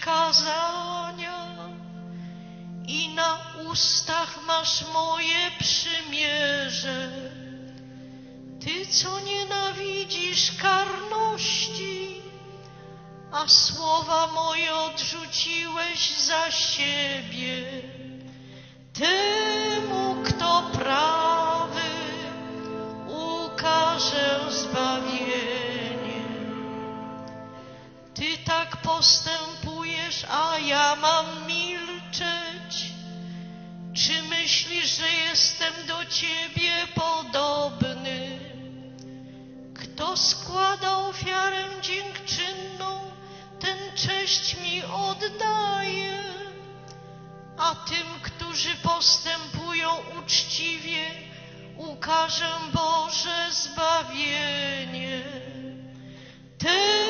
przykazania i na ustach masz moje przymierze. Ty, co nienawidzisz karności, a słowa moje odrzuciłeś za siebie. Temu, kto prawy, ukażę zbawienie. Ty tak postępujesz, a ja mam milczeć. Czy myślisz, że jestem do Ciebie podobny? Kto składa ofiarę dziękczynną, ten cześć mi oddaje. A tym, którzy postępują uczciwie, ukażę Boże zbawienie. Temu,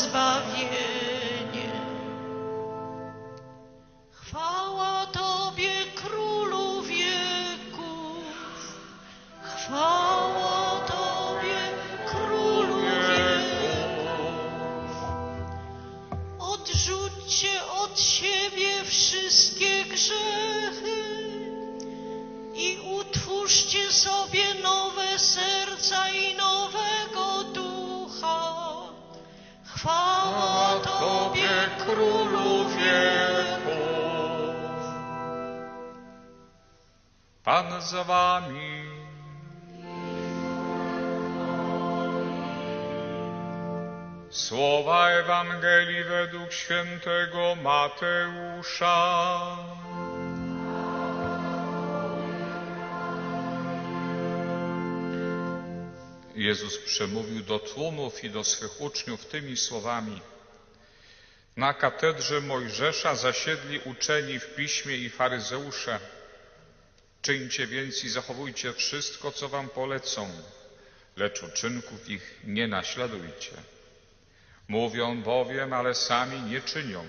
zbawienie. Chwała Tobie, Królu wieków. Chwała Tobie, Królu wieków. Odrzućcie od siebie wszystkie grzechy i utwórzcie sobie nowe serca Królu wieków. Pan z wami. Słowa Ewangelii według świętego Mateusza. Jezus przemówił do tłumów i do swych uczniów tymi słowami. Na katedrze Mojżesza zasiedli uczeni w piśmie i faryzeusze. Czyńcie więc i zachowujcie wszystko, co wam polecą, lecz uczynków ich nie naśladujcie. Mówią bowiem, ale sami nie czynią.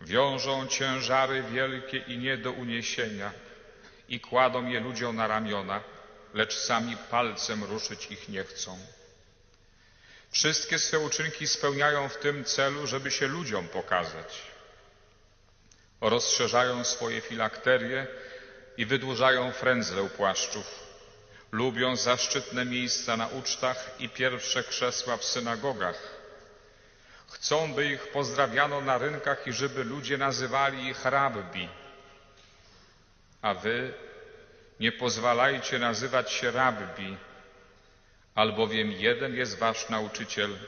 Wiążą ciężary wielkie i nie do uniesienia i kładą je ludziom na ramiona, lecz sami palcem ruszyć ich nie chcą. Wszystkie swe uczynki spełniają w tym celu, żeby się ludziom pokazać. Rozszerzają swoje filakterie i wydłużają frędzle u płaszczów. Lubią zaszczytne miejsca na ucztach i pierwsze krzesła w synagogach. Chcą, by ich pozdrawiano na rynkach i żeby ludzie nazywali ich rabbi. A wy nie pozwalajcie nazywać się rabbi, albowiem jeden jest wasz nauczyciel,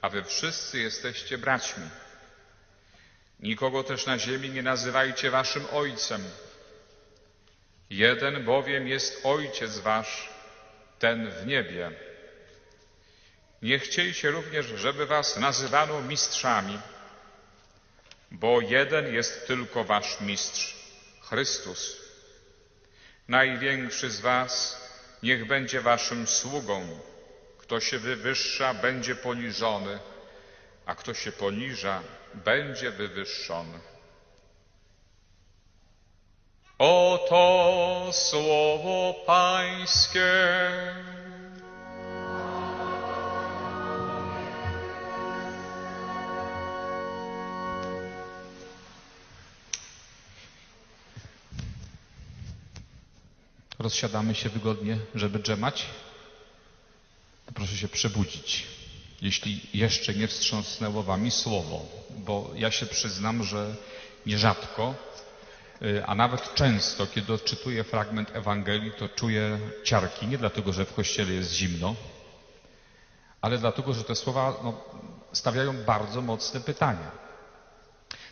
a wy wszyscy jesteście braćmi. Nikogo też na ziemi nie nazywajcie waszym ojcem. Jeden bowiem jest ojciec wasz, ten w niebie. Nie chciejcie również, żeby was nazywano mistrzami, bo jeden jest tylko wasz mistrz, Chrystus. Największy z was niech będzie waszym sługą. Kto się wywyższa, będzie poniżony, a kto się poniża, będzie wywyższony. Oto słowo Pańskie. Rozsiadamy się wygodnie, żeby drzemać. Proszę się przebudzić, jeśli jeszcze nie wstrząsnęło wami słowo, bo ja się przyznam, że nierzadko, y, a nawet często, kiedy odczytuję fragment Ewangelii, to czuję ciarki, nie dlatego, że w kościele jest zimno, ale dlatego, że te słowa no, stawiają bardzo mocne pytania.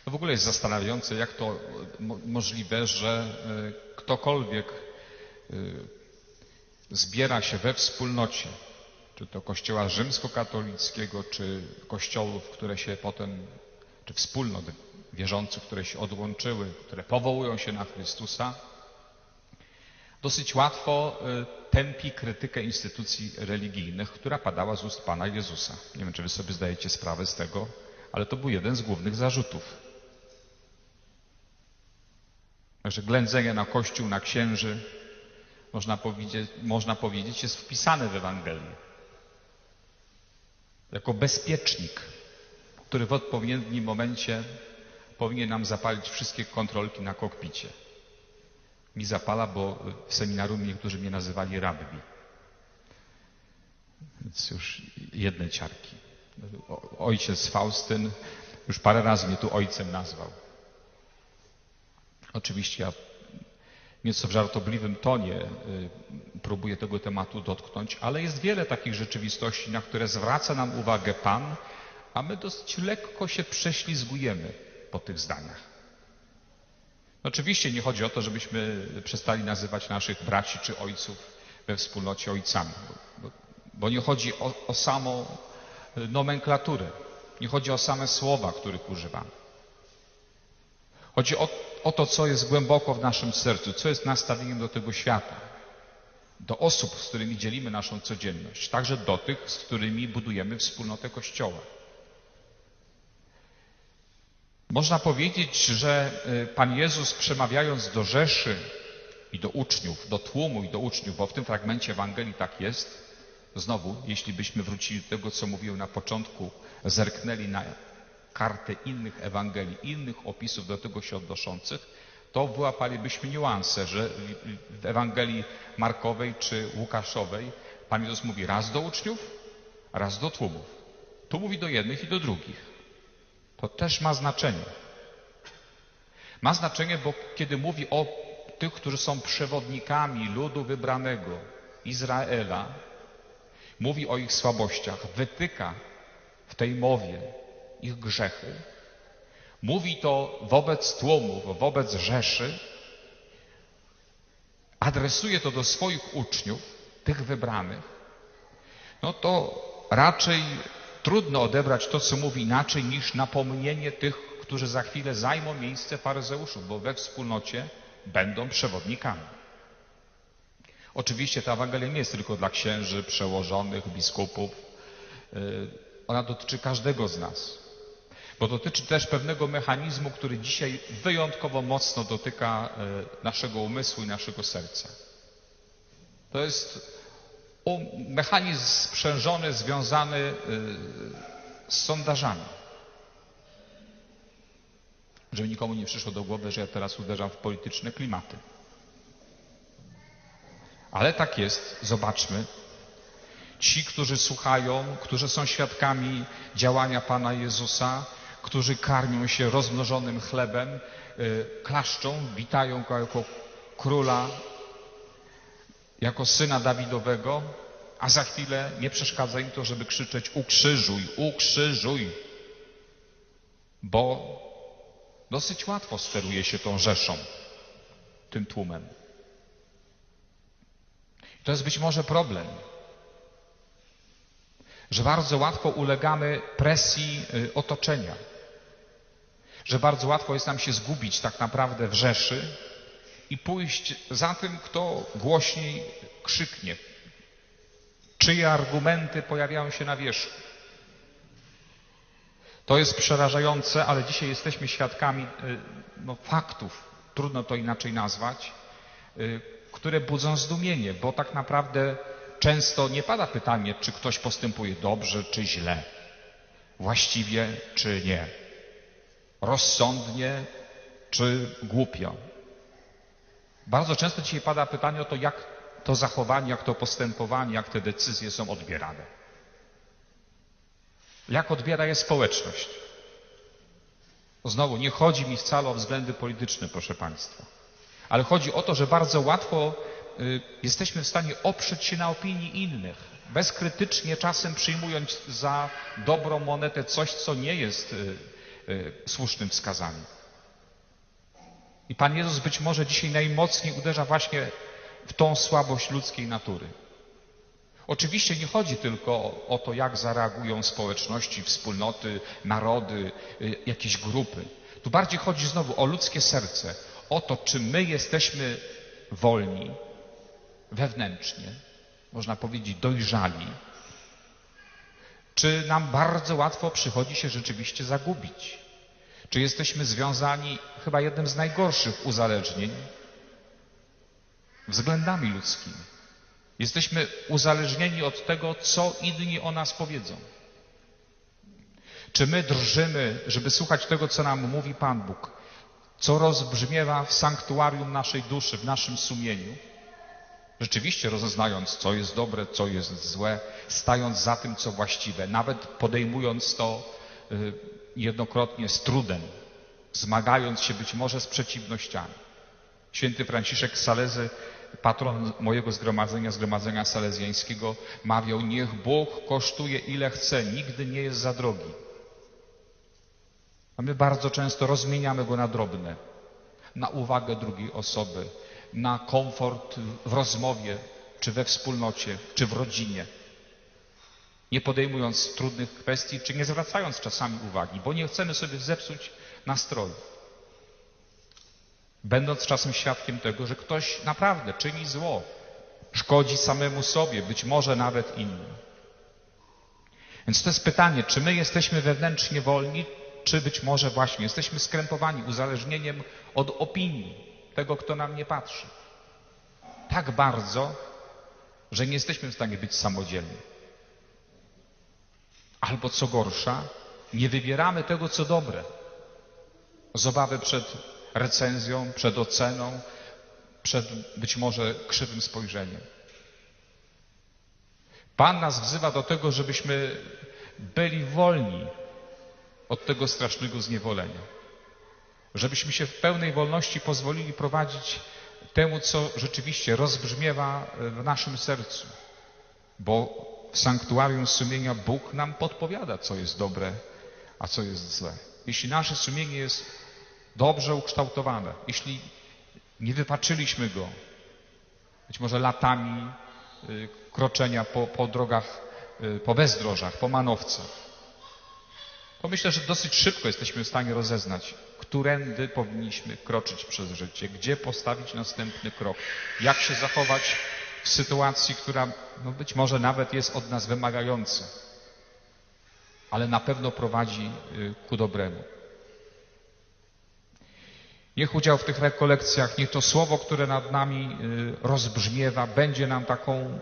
To w ogóle jest zastanawiające, jak to y, mo- możliwe, że y, ktokolwiek zbiera się we wspólnocie, czy to kościoła rzymskokatolickiego, czy kościołów, które się potem, czy wspólnot wierzących, które się odłączyły, które powołują się na Chrystusa, dosyć łatwo y, tępi krytykę instytucji religijnych, która padała z ust Pana Jezusa. Nie wiem, czy wy sobie zdajecie sprawę z tego, ale to był jeden z głównych zarzutów. Że ględzenie na Kościół, na księży, można powiedzieć, można powiedzieć, jest wpisane w Ewangelię. jako bezpiecznik, który w odpowiednim momencie powinien nam zapalić wszystkie kontrolki na kokpicie. Mi zapala, bo w seminarium niektórzy mnie nazywali rabbi. Więc już jedne ciarki. Ojciec Faustyn już parę razy mnie tu ojcem nazwał. Oczywiście ja nieco w żartobliwym tonie y, próbuję tego tematu dotknąć, ale jest wiele takich rzeczywistości, na które zwraca nam uwagę Pan, a my dosyć lekko się prześlizgujemy po tych zdaniach. Oczywiście nie chodzi o to, żebyśmy przestali nazywać naszych braci czy ojców we wspólnocie ojcami, bo, bo nie chodzi o, o samą nomenklaturę, nie chodzi o same słowa, których używamy. Chodzi o, o to, co jest głęboko w naszym sercu, co jest nastawieniem do tego świata, do osób, z którymi dzielimy naszą codzienność, także do tych, z którymi budujemy wspólnotę Kościoła. Można powiedzieć, że y, Pan Jezus przemawiając do Rzeszy i do uczniów, do tłumu i do uczniów, bo w tym fragmencie Ewangelii tak jest, znowu, jeśli byśmy wrócili do tego, co mówiłem na początku, zerknęli na kartę innych Ewangelii, innych opisów do tego się odnoszących, to wyłapalibyśmy niuanse, że w Ewangelii Markowej czy Łukaszowej Pan Jezus mówi raz do uczniów, raz do tłumów. Tu mówi do jednych i do drugich. To też ma znaczenie. Ma znaczenie, bo kiedy mówi o tych, którzy są przewodnikami ludu wybranego Izraela, mówi o ich słabościach, wytyka w tej mowie ich grzechy, mówi to wobec tłumów, wobec rzeszy, adresuje to do swoich uczniów, tych wybranych, no to raczej trudno odebrać to, co mówi inaczej niż napomnienie tych, którzy za chwilę zajmą miejsce faryzeuszów, bo we wspólnocie będą przewodnikami. Oczywiście ta Ewangelia nie jest tylko dla księży, przełożonych, biskupów. Y, ona dotyczy każdego z nas. Bo dotyczy też pewnego mechanizmu, który dzisiaj wyjątkowo mocno dotyka y, naszego umysłu i naszego serca. To jest mechanizm sprzężony, związany y, z sondażami. Żeby nikomu nie przyszło do głowy, że ja teraz uderzam w polityczne klimaty. Ale tak jest, zobaczmy. Ci, którzy słuchają, którzy są świadkami działania Pana Jezusa, którzy karmią się rozmnożonym chlebem, y, klaszczą, witają go jako króla, jako syna Dawidowego, a za chwilę nie przeszkadza im to, żeby krzyczeć ukrzyżuj, ukrzyżuj, bo dosyć łatwo steruje się tą rzeszą, tym tłumem. To jest być może problem, że bardzo łatwo ulegamy presji y, otoczenia, że bardzo łatwo jest nam się zgubić tak naprawdę w rzeszy i pójść za tym, kto głośniej krzyknie, czyje argumenty pojawiają się na wierzchu. To jest przerażające, ale dzisiaj jesteśmy świadkami y, no, faktów, trudno to inaczej nazwać, y, które budzą zdumienie, bo tak naprawdę często nie pada pytanie, czy ktoś postępuje dobrze, czy źle, właściwie, czy nie, rozsądnie, czy głupio. Bardzo często dzisiaj pada pytanie o to, jak to zachowanie, jak to postępowanie, jak te decyzje są odbierane. Jak odbiera je społeczność? Znowu, nie chodzi mi wcale o względy polityczne, proszę Państwa. Ale chodzi o to, że bardzo łatwo jesteśmy w stanie oprzeć się na opinii innych, bezkrytycznie czasem przyjmując za dobrą monetę coś, co nie jest y, y, słusznym wskazaniem. I Pan Jezus być może dzisiaj najmocniej uderza właśnie w tą słabość ludzkiej natury. Oczywiście nie chodzi tylko o to, jak zareagują społeczności, wspólnoty, narody, jakieś grupy. Tu bardziej chodzi znowu o ludzkie serce, o to, czy my jesteśmy wolni wewnętrznie, można powiedzieć dojrzali, czy nam bardzo łatwo przychodzi się rzeczywiście zagubić. Czy jesteśmy związani chyba jednym z najgorszych uzależnień względami ludzkimi. Jesteśmy uzależnieni od tego, co inni o nas powiedzą. Czy my drżymy, żeby słuchać tego, co nam mówi Pan Bóg? Co rozbrzmiewa w sanktuarium naszej duszy, w naszym sumieniu? Rzeczywiście rozeznając, co jest dobre, co jest złe, stając za tym, co właściwe, nawet podejmując to y, jednokrotnie z trudem, zmagając się być może z przeciwnościami. Święty Franciszek Salezy, patron mojego zgromadzenia, zgromadzenia salezjańskiego, mawiał, niech Bóg kosztuje ile chce, nigdy nie jest za drogi. A my bardzo często rozmieniamy go na drobne, na uwagę drugiej osoby, na komfort w rozmowie, czy we wspólnocie, czy w rodzinie. Nie podejmując trudnych kwestii, czy nie zwracając czasami uwagi, bo nie chcemy sobie zepsuć nastroju. Będąc czasem świadkiem tego, że ktoś naprawdę czyni zło, szkodzi samemu sobie, być może nawet innym. Więc to jest pytanie, czy my jesteśmy wewnętrznie wolni, czy być może właśnie jesteśmy skrępowani uzależnieniem od opinii tego, kto nam nie patrzy. Tak bardzo, że nie jesteśmy w stanie być samodzielni. Albo co gorsza, nie wybieramy tego, co dobre. Z obawy przed recenzją, przed oceną, przed być może krzywym spojrzeniem. Pan nas wzywa do tego, żebyśmy byli wolni od tego strasznego zniewolenia. Żebyśmy się w pełnej wolności pozwolili prowadzić temu, co rzeczywiście rozbrzmiewa w naszym sercu. Bo w sanktuarium sumienia Bóg nam podpowiada, co jest dobre, a co jest złe. Jeśli nasze sumienie jest dobrze ukształtowane, jeśli nie wypaczyliśmy go, być może latami y, kroczenia po, po drogach, y, po bezdrożach, po manowcach, to myślę, że dosyć szybko jesteśmy w stanie rozeznać, którędy powinniśmy kroczyć przez życie, gdzie postawić następny krok, jak się zachować w sytuacji, która no być może nawet jest od nas wymagająca, ale na pewno prowadzi y, ku dobremu. Niech udział w tych rekolekcjach, niech to słowo, które nad nami y, rozbrzmiewa, będzie nam taką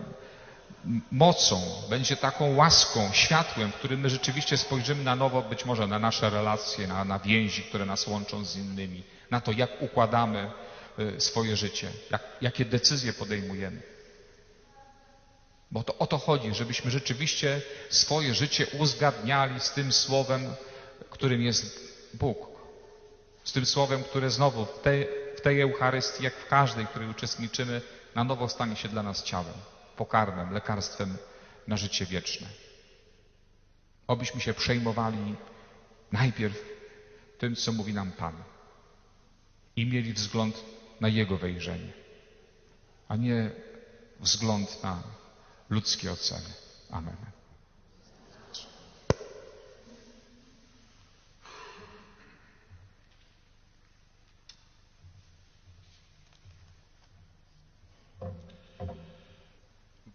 mocą, będzie taką łaską, światłem, którym my rzeczywiście spojrzymy na nowo być może na nasze relacje, na, na więzi, które nas łączą z innymi, na to, jak układamy y, swoje życie, jak, jakie decyzje podejmujemy. Bo to o to chodzi, żebyśmy rzeczywiście swoje życie uzgadniali z tym słowem, którym jest Bóg. Z tym słowem, które znowu w tej, w tej Eucharystii, jak w każdej, w której uczestniczymy, na nowo stanie się dla nas ciałem pokarmem, lekarstwem na życie wieczne. Obyśmy się przejmowali najpierw tym, co mówi nam Pan i mieli wzgląd na Jego wejrzenie, a nie wzgląd na ludzkie oceny. Amen.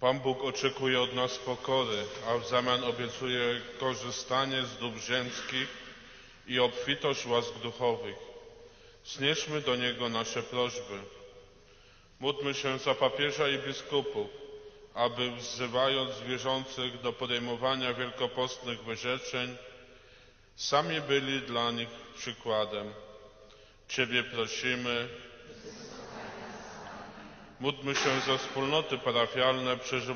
Pan Bóg oczekuje od nas pokory, a w zamian obiecuje korzystanie z dóbr ziemskich i obfitość łask duchowych. Znieśmy do Niego nasze prośby. Módlmy się za papieża i biskupów, aby wzywając wierzących do podejmowania wielkopostnych wyrzeczeń, sami byli dla nich przykładem. Ciebie prosimy, Módlmy się za wspólnoty parafialne przeżywające